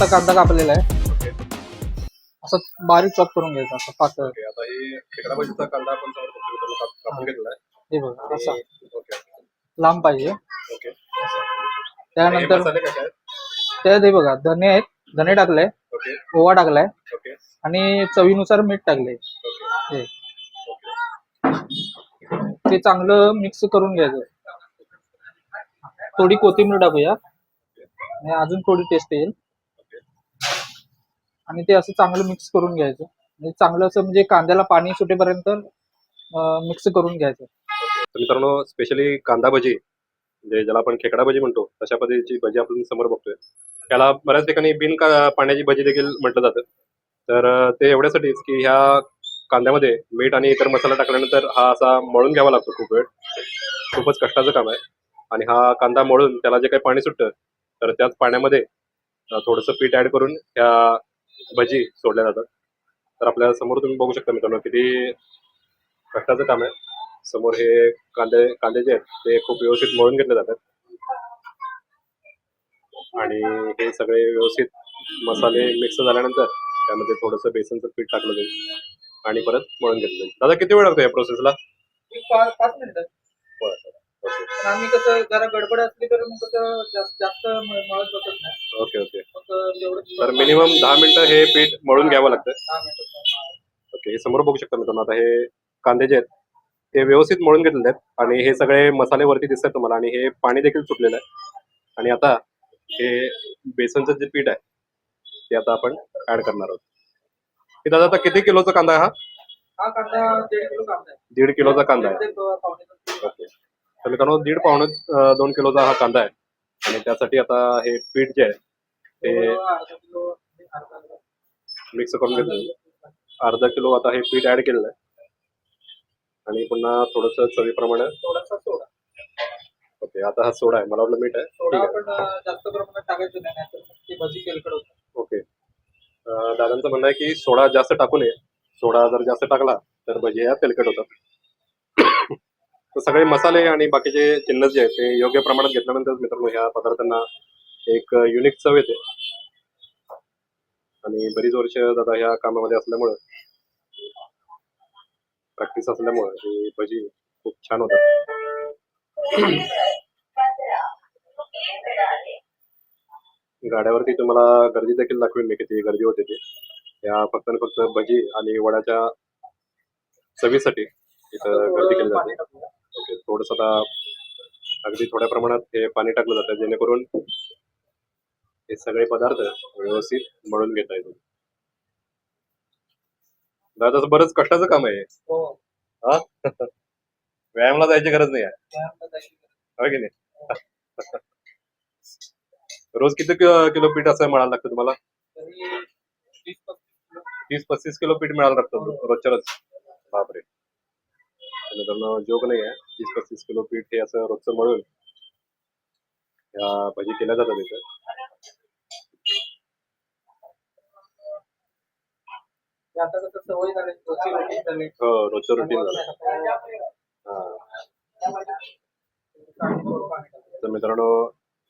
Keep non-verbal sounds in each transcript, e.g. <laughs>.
आता कांदा कापलेला आहे. असं बारीक चॉप करून घ्यायचा असं पातळ. ओके आता हे खेकडा भाजीचा कांदा आपण समोर बघतोय मित्रांनो, काप- कापून घेतलेला आहे. हे बघा असा. आणि- ओके लांब पाहिजे. ओके. आणि हे त्यानंतर मसाले काय काय आहेत? त्यात हे बघा धने आहेत धने टाकले ओके. ओवा टाकलाय ओके. आणि चवीनुसार मीठ टाकले. ओके. हे. ते चांगलं मिक्स करून घ्यायचं. थोडी कोथिंबीर टाकूया. आणि अजून थोडी टेस्ट येईल. आणि ते असं चांगलं मिक्स करून घ्यायचं. म्हणजे चांगलं असं म्हणजे कांद्याला पाणी सुटेपर्यंत मिक्स करून घ्यायचं. मित्रांनो स्पेशली कांदा भजी म्हणजे ज्याला आपण खेकडा भजी म्हणतो तशा पद्धतीची भजी आपण समोर बघतोय. त्याला बऱ्याच ठिकाणी बिन पाण्याची भजी देखील म्हटलं जातं. तर ते एवढ्यासाठीच की ह्या कांद्यामध्ये मीठ आणि इतर मसाला टाकल्यानंतर हा असा मळून घ्यावा लागतो खूप वेळ. खूपच कष्टाचं काम आहे. आणि हा कांदा मळून त्याला जे काही पाणी सुटतं तर त्याच पाण्यामध्ये थोडंसं पीठ ऍड करून ह्या भजी सोडल्या जातात. तर आपल्यासमोर तुम्ही बघू शकता मित्रांनो किती कष्टाचं काम आहे. समोर हे कांदे कांदे जे आहेत ते खूप व्यवस्थित मळून घेतले जातात. आणि हे सगळे व्यवस्थित मसाले मिक्स झाल्यानंतर त्यामध्ये थोडंसं बेसनचं पीठ टाकलं जाईल आणि परत मळून घेतलं जाईल. दादा किती वेळ लागतो या प्रोसेसला पाच मिनिटं. ओके पण आम्ही कसं जरा गडबड असली तर मग कसं जास्त जास्त मळत बसत नाही. Okay okay. मग जेवढं तर मिनिमम दहा मिनिटं हे पीठ मळून घ्यावं लागतं. दहा मिनिटं ओके हे समोर बघू शकता मित्रांनो आता हे कांदे जे आहेत ते व्यवस्थित मळून घेतलेले आहेत आणि हे सगळे मसाले वरती दिसतात तुम्हाला आणि हे पाणी देखील सुटलेलं आहे. आणि आता हे बेसनचं जे पीठ आहे ते आता आपण ऍड करणार आहोत. हे दादा आता किती किलोचा कांदा आहे हा? हा कांदा दीड किलो कांदा आहे. दीड किलोचा कांदा आहे. दीड ते पावणे दोन किलो. ओके. तर मित्रांनो दीड पावणे दोन किलोचा हा कांदा आहे. आणि त्यासाठी आता हे पीठ जे आहे ते. मिक्स करून घेतलं अर्धा किलो आता हे पीठ ऍड केलेलं आहे. आणि पुन्हा थोडंसं चवीप्रमाणे ओके आता हा सोडा आहे. मला वाटलं मीठ आहे. ओके. दादांचं म्हणणं आहे की सोडा जास्त टाकू नये. सोडा जर जास्त टाकला तर भजी या तेलकट होतात. तर सगळे मसाले आणि बाकीचे जिन्नस जे आहेत ते योग्य प्रमाणात घेतल्यानंतर मित्रांनो ह्या पदार्थांना एक युनिक चव येते. आणि बरीच वर्ष दादा ह्या कामामध्ये असल्यामुळं प्रॅक्टिस असल्यामुळं ही भजी खूप छान होतात गाड्यावरती तुम्हाला गर्दी देखील दाखवेल मी किती गर्दी होते ती. या फक्त आणि फक्त भजी आणि वडाच्या चवीसाठी इथं गर्दी केली जाते. ओके थोडस आता अगदी थोड्या प्रमाणात हे पाणी टाकलं जातं जेणेकरून हे सगळे पदार्थ व्यवस्थित मळून घेता येतील. दादा बरंच कष्टाचं काम आहे हे. <laughs> व्यायामला जायची गरज नाही आहे. हो की नाही? <laughs> रोज किती किलो पीठ असं मिळायला लागतं तुम्हाला? तीस पस्तीस किलो पीठ मिळायला लागतं रोजच्या रोज? बापरे. मित्रांनो जोक नाही आहे. तीस पस्तीस किलो पीठ हे असं रोजचं मळून या भजी केल्या जातात इथं. हो रोजचं रुटीन झालं. हा तर मित्रांनो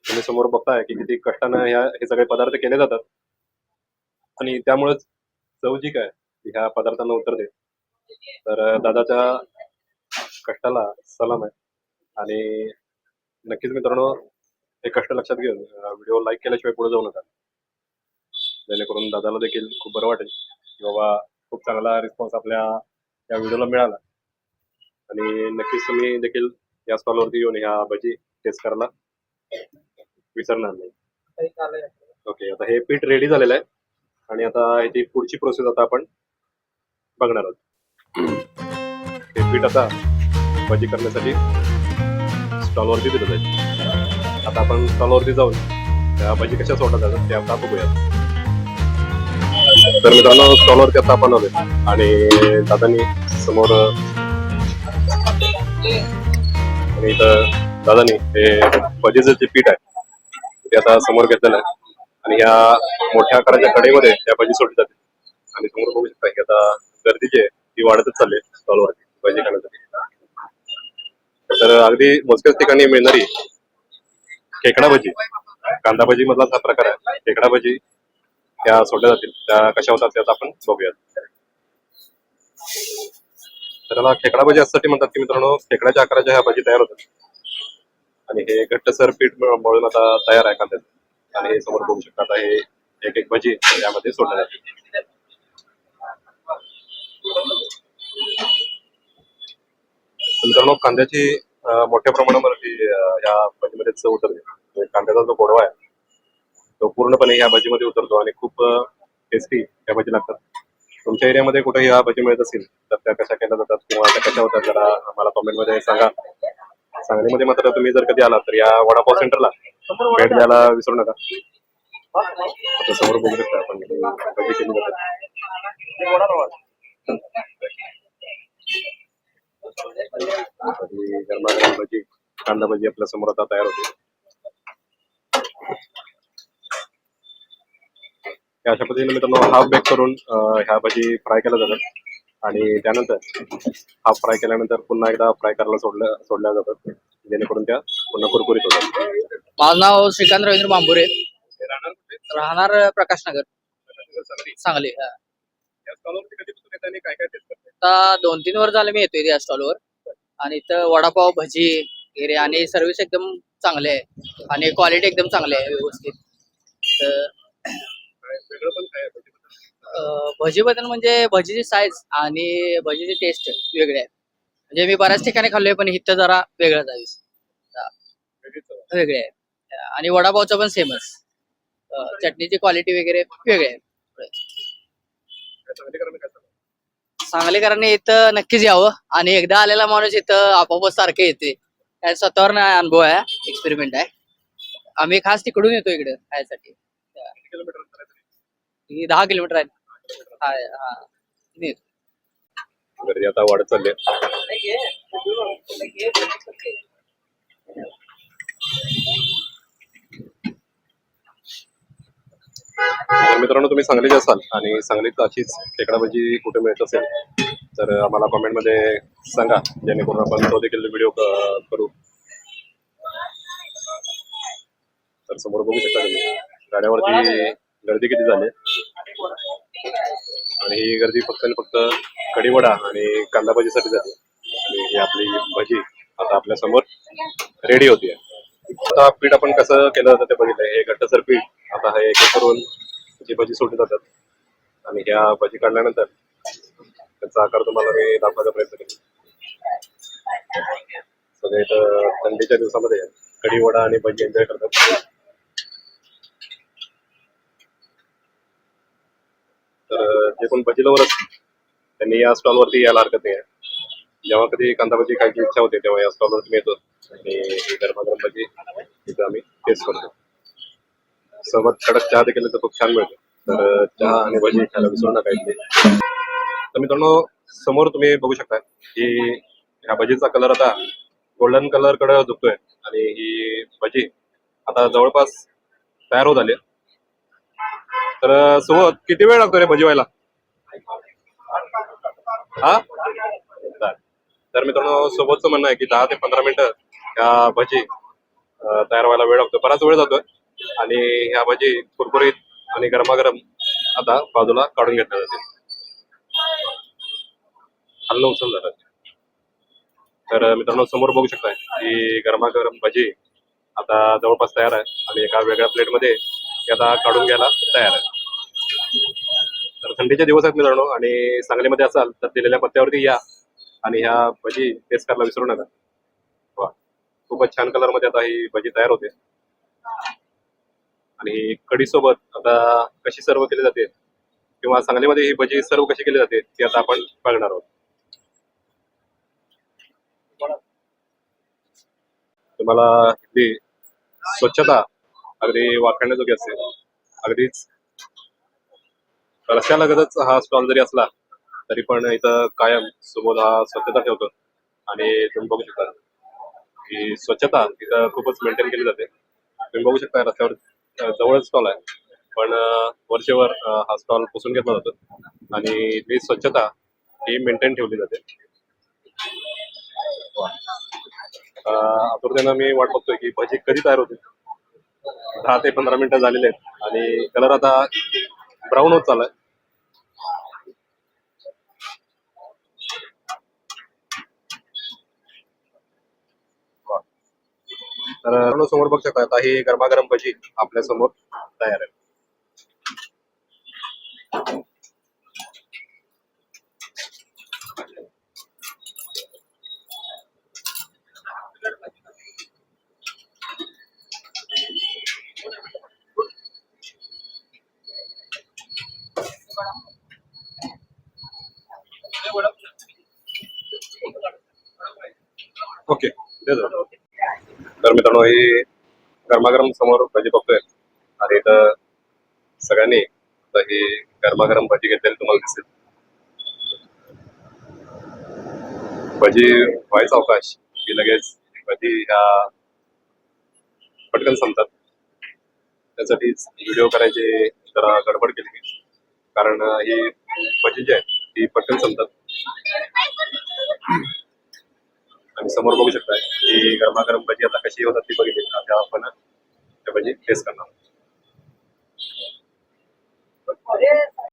तुम्ही समोर बघताय की किती कष्टानं ह्या हे सगळे पदार्थ केले जातात. आणि त्यामुळेच चव जी काय ह्या पदार्थांना उतरते तर दादाच्या कष्टाला सलाम आहे. आणि नक्कीच मित्रांनो हे कष्ट लक्षात घेऊन व्हिडिओ लाईक केल्याशिवाय पुढे जाऊ नका. जेणेकरून दादाला देखील खूप बरं वाटेल की बाबा खूप चांगला रिस्पॉन्स आपल्या या व्हिडिओला मिळाला. आणि नक्कीच तुम्ही देखील या स्टॉलवरती येऊन ह्या भजी टेस्ट करायला विसरणार नाही. ओके आता हे पीठ रेडी झालेलं आहे. आणि आता ह्याची पुढची प्रोसेस आता आपण बघणार आहोत. हे पीठ आता भजी करण्यासाठी स्टॉलवरती दिलं जाईल. आता आपण स्टॉलवरती जाऊन त्या भजी कशा सोडल्या जातात ते आता बघूया तर मित्रांनो स्टॉलवरती आता आपण आलोय. आणि दादांनी समोर आणि इथं दादानी हे भजीचं जे पीठ आहे ते आता समोर घेतलेलं आहे. आणि ह्या मोठ्या आकाराच्या कडेमध्ये त्या भजी सोडली जाते. आणि समोर बघू शकता की आता गर्दी जी आहे ती वाढतच चालली स्टॉलवरती भजी खाण्याचं. तर अगदी मोजक्याच ठिकाणी मिळणारी खेकडा भजी कांदा भजी मधलाच हा प्रकार आहे. खेकडा भजी त्या सोडल्या जातील. त्या कशा होतात त्यात आपण बघूयात. तर त्याला खेकडा भजी असण्यासाठी म्हणतात की मित्रांनो खेकड्याच्या आकाराच्या ह्या भाजी तयार होतात. आणि हे घट्टसर पीठ मळून आता तयार आहे कांद्यात आणि हे समोर बघू शकता हे एक एक भजी यामध्ये सोडल्या जाते मित्रांनो कांद्याची मोठ्या प्रमाणावरती म्हणजे, या भाजीमध्ये चव उतरते म्हणजे कांद्याचा जो गोडवा आहे तो पूर्णपणे या भाजीमध्ये उतरतो आणि खूप टेस्टी या भाजी लागतात. तुमच्या एरियामध्ये कुठे या भाजी मिळत असेल तर त्या कशा केल्या जातात किंवा त्या कशा होतात जरा आम्हाला कॉमेंटमध्ये सांगा. सांगलीमध्ये मात्र तुम्ही जर कधी आलात तर या वडापाव सेंटरला भेट द्यायला विसरू नका. आता समोर बघू शकता आपण भाजी केली जाते. भाजी गरमागरम भजी कांदा भजी आपल्यासमोर आता तयार होते. या अशा पद्धतीने मित्रांनो हाफ बेक करून ह्या भाजी फ्राय केल्या जातात. आणि त्यानंतर हाफ फ्राय केल्यानंतर पुन्हा एकदा फ्राय करायला सोडल्या सोडल्या जातात. जेणेकरून त्या पुन्हा कुरकुरीत होतात. माझं नाव श्रीकांत रवींद्र बांबुरे. राहणार प्रकाश नगर. सांगली. हा. काय काय टेस्ट करते आता दोन तीन वर्ष झाले मी येतोय या स्टॉलवर आणि इथं वडापाव भजी वगैरे आणि सर्व्हिस एकदम चांगले आहे. आणि क्वालिटी एकदम चांगली आहे व्यवस्थित. तर भजी पण भजीबद्दल म्हणजे भजीची साईज आणि भजीची टेस्ट वेगळी आहे. म्हणजे मी बऱ्याच ठिकाणी खाल्लोय पण इथं जरा वेगळं जावीस वेगळे आहे. आणि वडापावचं पण सेमच चटणीची क्वालिटी वगैरे वेगळे आहे. सांगलीकरांना इथं नक्कीच यावं. आणि एकदा आलेला माणूस इथं आपोआपच सारखे येते. काय स्वतःवर नाही अनुभव आहे. एक्सपेरिमेंट आहे. आम्ही खास तिकडून येतो इकडे खायसाठी. किलोमीटर? ही दहा किलोमीटर आहे. हा, हा. आता वाढत चालली तर मित्रांनो तुम्ही सांगलीचे असाल आणि सांगलीत अशीच खेकडा भजी कुठे मिळत असेल तर आम्हाला कॉमेंटमध्ये सांगा जेणेकरून आपण तो देखील व्हिडिओ करू. तर समोर बघू शकता तुम्ही गाड्यावरती गर्दी किती झाली आणि ही गर्दी फक्त आणि फक्त कढीवडा आणि कांदा भाजीसाठी झाली आणि ही आपली भजी आता आपल्यासमोर रेडी होती आता पीठ आपण कसं केलं जातं ते बघितलं हे घट्टसर पीठ आता हे एक करून जी भजी सोडली जातात. आणि ह्या भजी काढल्यानंतर त्याचा आकार तुम्हाला मी दाखवायचा प्रयत्न केला सगळे थंडीच्या दिवसामध्ये कढी वडा आणि भजी एन्जॉय करतात. तर जे कोण भजी लवर त्यांनी या स्टॉलवरती यायला हरकत नाही आहे. जेव्हा कधी कांदा भजी खायची इच्छा होते तेव्हा या स्टॉलवरती मिळतो आणि गरमागरम भजी तिथं आम्ही टेस्ट करतो. सोबत कडक चहा देखील तर खूप छान मिळतो. तर चहा आणि भजी खायला विसरू नका इथे तर मित्रांनो समोर तुम्ही बघू शकता की ह्या भजीचा कलर आता गोल्डन कलरकडे झुकतोय आणि ही भजी आता जवळपास तयार होत आली तर सोबत किती वेळ लागतो रे भजी व्हायला? हा? चालेल. तर मित्रांनो सोबतचं म्हणणं आहे की दहा ते पंधरा मिनिटं ह्या भजी तयार व्हायला वेळ लागतो बराच वेळ जातोय. आणि ह्या भजी कुरकुरीत आणि गरमागरम आता बाजूला काढून घेतल्या जाते हल्ल उचल झालं तर मित्रांनो समोर बघू शकताय की गरमागरम भजी आता जवळपास तयार आहे आणि एका वेगळ्या प्लेटमध्ये ती आता काढून घ्यायला तयार आहे. तर थंडीचे दिवस आहेत मित्रांनो आणि सांगलीमध्ये असाल तर दिलेल्या पत्त्यावरती या आणि ह्या भजी टेस्ट करायला विसरू नका. वा खूपच छान कलरमध्ये आता ही भजी तयार होते. आणि कढीसोबत आता कशी सर्व केली जाते? किंवा सांगलीमध्ये ही भजी सर्व कशी केली जाते ती आता आपण बघणार आहोत. तुम्हाला इथली स्वच्छता अगदी वाखाणण्याजोगी असते. अगदीच रस्त्यालगतच हा स्टॉल जरी असला तरी पण इथं कायम सुबोध हा स्वच्छता ठेवतो. आणि तुम्ही बघू शकता की स्वच्छता इथं खूपच मेंटेन केली जाते. तुम्ही बघू शकता रस्त्यावर जवळच स्टॉल आहे. पण वर्षभर हा स्टॉल पुसून घेतला जातो. आणि इथली स्वच्छता ही मेंटेन ठेवली जाते. अं, आतुरतेनं मी वाट बघतोय की भजी कधी तयार होते दहा ते पंधरा मिनिटं झालेले आहेत. आणि कलर आता ब्राऊन होत चाललाय. तर मित्रांनो, समोर बघू शकता ही गरमागरम भजी आपल्यासमोर तयार आहे ओके okay. तर मित्रांनो हे गरमागरम समोर भजी बघतोय. आणि इथं सगळ्यांनी आता ही गरमागरम भजी घेतलेली तुम्हाला दिसेल. भजी व्हायचा अवकाश. की लगेच भजी ह्या पटकन संपतात. त्यासाठीच व्हिडिओ करायचे जरा गडबड केली. कारण ही भजी जी आहे ती पटकन संपतात. आणि समोर बघू शकता की गरमागरम भजी आता कशी होतात ती बघितली. आता आपण त्या भजी टेस्ट करणार आहोत.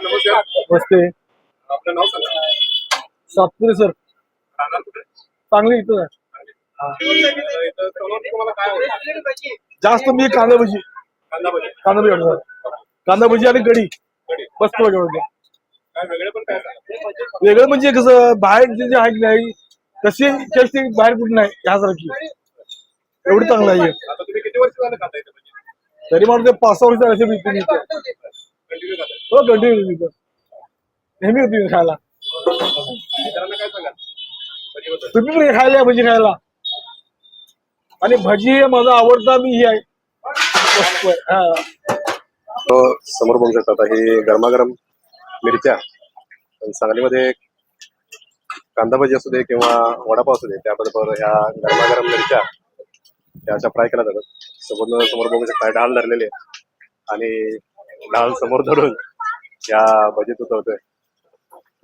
नमस्कार. मस्ते आपलं नाव सांगा. सातपुरे सर. राहणार कुठे? चांगली इथं. आहे. इथं समोर तुम्हाला काय आवडतं? जास्त मी कांदा भजी. कांदा भजी. कांदा भजी. कांदा भजी आणि कढी. कढी. मस्त भजी आवडते काय वेगळे पण काय? सांगा वेगळं म्हणजे कसं बाहेर जे जे आहे की नाही तशी टेस्ट बाहेर कुठे नाही ह्यासारखी. एवढी चांगलं आहे. हे. आता तुम्ही किती वर्ष झालं खाता इथे भजी तरी मला ते पाच सहा वर्ष असे कंटिन्यू खाता. हो कंटिन्यू मी नेहमी होती मी खायला. काय भजीबद्दल. तुम्ही पण हे खायला या भजी खायला. आणि भजी हे माझा आवडता मी ही आहे. हा. तो समोर बघू शकता आता हे गरमागरम मिरच्या. आणि सांगलीमध्ये कांदा भजी असू दे किंवा वडापाव असू दे त्याबरोबर ह्या गरमागरम मिरच्या त्या अशा फ्राय केल्या जातात. समोर समोर बघू शकता डाळ धरलेले आणि डाळ समोर धरून या भजीत उतरतोय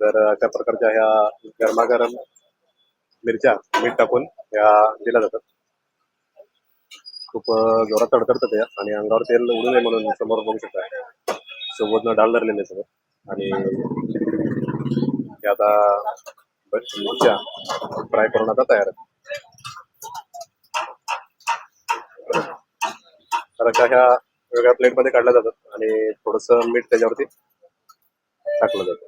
तर अशा प्रकारच्या ह्या गरमागरम मिरच्या मीठ टाकून या दिल्या जातात. खूप जोरात तडतडतात या आणि अंगावर तेल उडू नये म्हणून समोर बघू शकता. सोबतनं डाळ धरलेले समोर. आणि आता ब- मिरच्या फ्राय करून आता तयार आहेत. तर अशा ह्या वेगळ्या प्लेटमध्ये काढल्या जातात आणि थोडस मीठ त्याच्यावरती टाकलं जातं.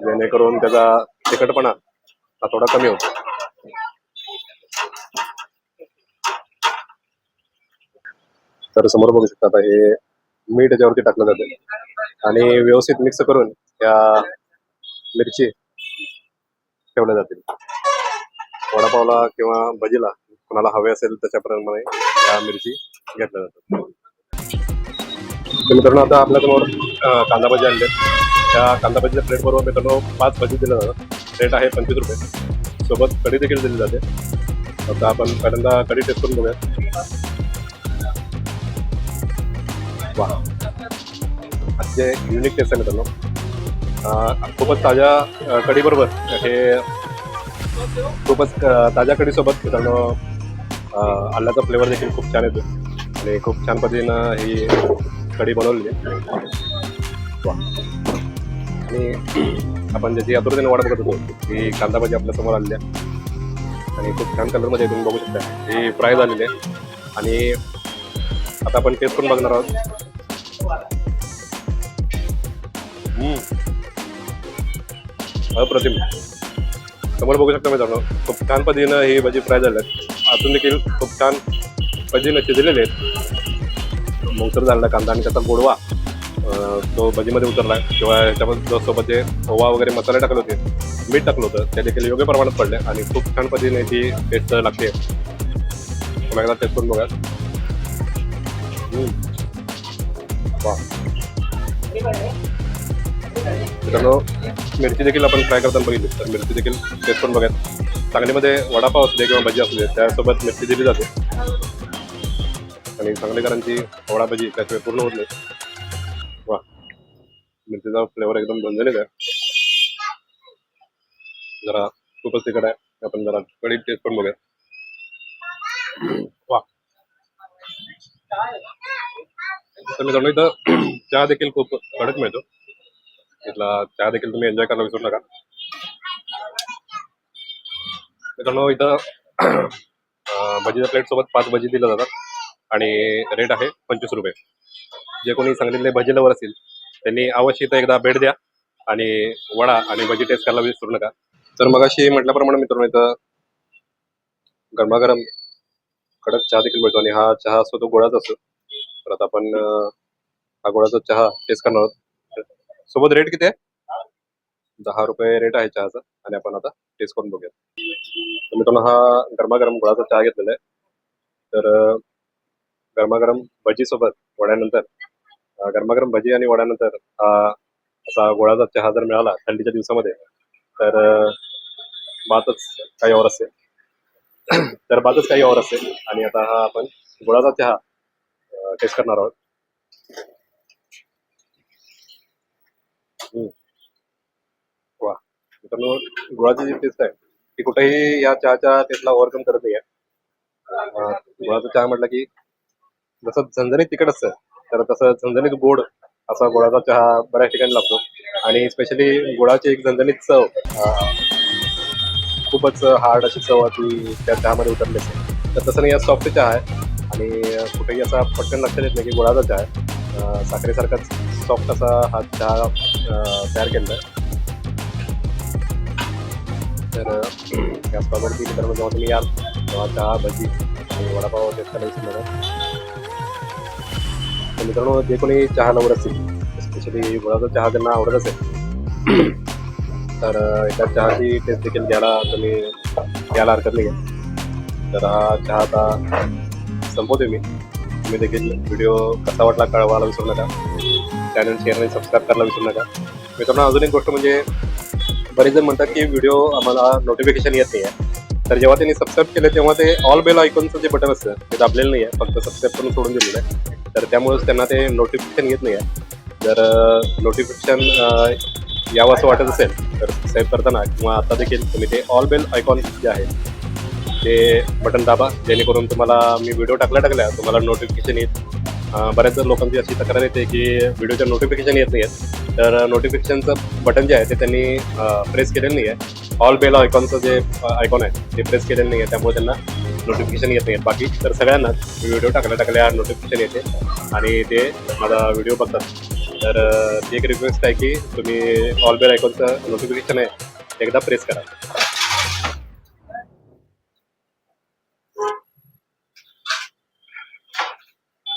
जेणेकरून त्याचा तिखटपणा हा थोडा कमी होतो. तर समोर बघू शकता आता हे मीठ त्याच्यावरती टाकलं जातं. आणि व्यवस्थित मिक्स करून या मिरची ठेवल्या जातील. वडापावला किंवा भजीला कोणाला हवे असेल त्याच्याप्रमाणे या मिरची घेतल्या जातात. मित्रांनो आता आपल्यासमोर कांदा भजी आणले. त्या कांदा भजीच्या प्लेट बरोबर मित्रांनो पाच भजी दिल्या जातात. रेट आहे पंचवीस रुपये. सोबत कढी देखील दिली जाते. आता आपण पहिल्यांदा कढी टेस्ट करून बघूया. वा अतिशय युनिक टेस्ट आहे मित्रांनो. खूपच ताज्या कढीबरोबर हे खूपच ताज्या कढीसोबत मित्रांनो आल्याचा फ्लेवर देखील खूप छान येतो आणि खूप छान पद्धतीनं ही कढी बनवलेली आहे. आणि आपण ज्याची आतुरतेने वाट बघत होतो ती कांदा भाजी आपल्यासमोर आलेली आहे. आणि खूप छान कलरमध्ये तुम्ही बघू शकता ही फ्राय झालेली आहे. आणि आता आपण टेस्ट करून बघणार आहोत. अप्रतिम समोर बघू शकता मित्रांनो खूप छान पद्धतीनं ही भजी फ्राय झाल्यात आतून देखील खूप छान भजीनं शिजलेले आहेत. मोसर झालेला कांदा आणि त्याचा गोडवा. तो भजीमध्ये उतरला. किंवा ह्याच्यामध्ये सोबत जे ओवा वगैरे मसाले टाकले होते मीठ टाकलं होतं ते देखील योग्य प्रमाणात पडले आणि खूप छान पद्धतीने ती टेस्ट लागते. पुन्हा एकदा टेस्ट करून बघा. वा मित्रांनो मिरची देखील आपण फ्राय करताना बघितली. तर मिरची देखील टेस्ट पण बघा सांगलीमध्ये वडापाव असू दे किंवा भजी असू दे त्यासोबत मिरची दिली जाते. आणि सांगलीकरांची वडा भजी त्याशिवाय पूर्ण होत नाही. वा. मिरचीचा फ्लेवर एकदम झणझणीत आहे. जरा खूपच तिखट आहे. आपण जरा कडी टेस्ट पण बघूया वा. तर मित्रांनो इथं <clears throat> चहा देखील खूप कडक मिळतो. इथला चहा देखील तुम्ही एन्जॉय करायला विसरू नका. मित्रांनो इथं भजीच्या प्लेट सोबत पाच भजी दिल्या जातात आणि रेट आहे पंचवीस रुपये. जे कोणी सांगलीतले भजी लवर असतील त्यांनी अवश्य इथं एकदा भेट द्या आणि वडा आणि भजी टेस्ट करायला विसरू नका. तर मग अशी म्हटल्याप्रमाणे मित्रांनो इथं गरमागरम कडक चहा देखील मिळतो आणि हा चहा असतो तो गोळाच असतो. तर आता आपण हा गोळाचा चहा टेस्ट करणार आहोत. सोबत रेट किती आहे? दहा रुपये रेट आहे चहाचा. आणि आपण आता टेस्ट करून बघूया. तर मित्रांनो हा गरमागरम गुळाचा चहा घेतलेला आहे. तर गरमागरम भजी सोबत वड्यानंतर गरमागरम भजी आणि वड्यानंतर हा असा गुळाचा चहा जर मिळाला थंडीच्या दिवसामध्ये तर बातच काही और असते तर बातच काही और असते आणि आता हा आपण गुळाचा चहा टेस्ट करणार आहोत. वा. मित्रांनो गुळाची जी टेस्ट आहे ती कुठेही या चहाच्या टेस्टला ओव्हरकम करत नाही आहे गुळाचा चहा म्हटलं की जसं झणझणीत तिखट असतं तर तसं झणझणीत गोड असा गुळाचा चहा बऱ्याच ठिकाणी लागतो. आणि स्पेशली गुळाची एक झणझणीत चव खूपच हार्ड अशी चव ती त्या चहामध्ये उतरली असते. तर तसं नाही सॉफ्ट चहा आहे. आणि कुठेही असा पटकन लक्षात येत नाही की गुळाचा चहा आहे साखरेसारखाच सॉफ्ट असा हा चहा तयार केलेला आहे. तर अं, मित्रांनो जेव्हा तुम्ही याल तेव्हा चहा भजी आणि वडापाव टेस्ट करायची मला तर मित्रांनो जे कोणी चहा लवर असतील स्पेशली गुळाचा चहा त्यांना आवडत असेल तर एका चहाची टेस्ट देखील घ्यायला तुम्ही घ्यायला हरकत नाही आहे तर हा चहा आता संपवते मी. तुम्ही देखील व्हिडिओ कसा वाटला कळवायला विसरू नका. चॅनल शेअर आणि सबस्क्राईब करायला विसरू नका. मित्रांनो अजून एक गोष्ट म्हणजे बरेच जण म्हणतात की व्हिडिओ आम्हाला नोटिफिकेशन येत नाही आहे तर जेव्हा त्यांनी सबस्क्राईब केलं तेव्हा ते ऑल बेल आयकॉनचं जे बटन असतं ते दाबलेलं नाही आहे फक्त सबस्क्राईब करून सोडून दिलेलं आहे. तर त्यामुळेच त्यांना ते नोटिफिकेशन येत नाही आहे जर नोटिफिकेशन यावं असं वाटत असेल तर सबस्क्राईब करताना किंवा आता देखील तुम्ही ते ऑल बेल आयकॉन जे आहे ते बटन दाबा जेणेकरून तुम्हाला मी व्हिडिओ टाकल्या टाकल्या तुम्हाला नोटिफिकेशन येत बऱ्याच लोकांची अशी तक्रार येते की व्हिडिओच्या नोटिफिकेशन येत नाही आहेत तर नोटिफिकेशनचं बटन जे आहे ते त्यांनी प्रेस केलेलं नाही आहे ऑल बेल आयकॉनचं जे आयकॉन आहे ते प्रेस केलेलं नाही आहे त्यामुळे त्यांना नोटिफिकेशन येत नाही आहेत बाकी तर सगळ्यांनाच व्हिडिओ टाकल्या टाकल्या नोटिफिकेशन येते आणि ते माझा व्हिडिओ बघतात. तर ती एक रिक्वेस्ट आहे की तुम्ही ऑल बेल आयकॉनचं नोटिफिकेशन आहे ते एकदा प्रेस करा.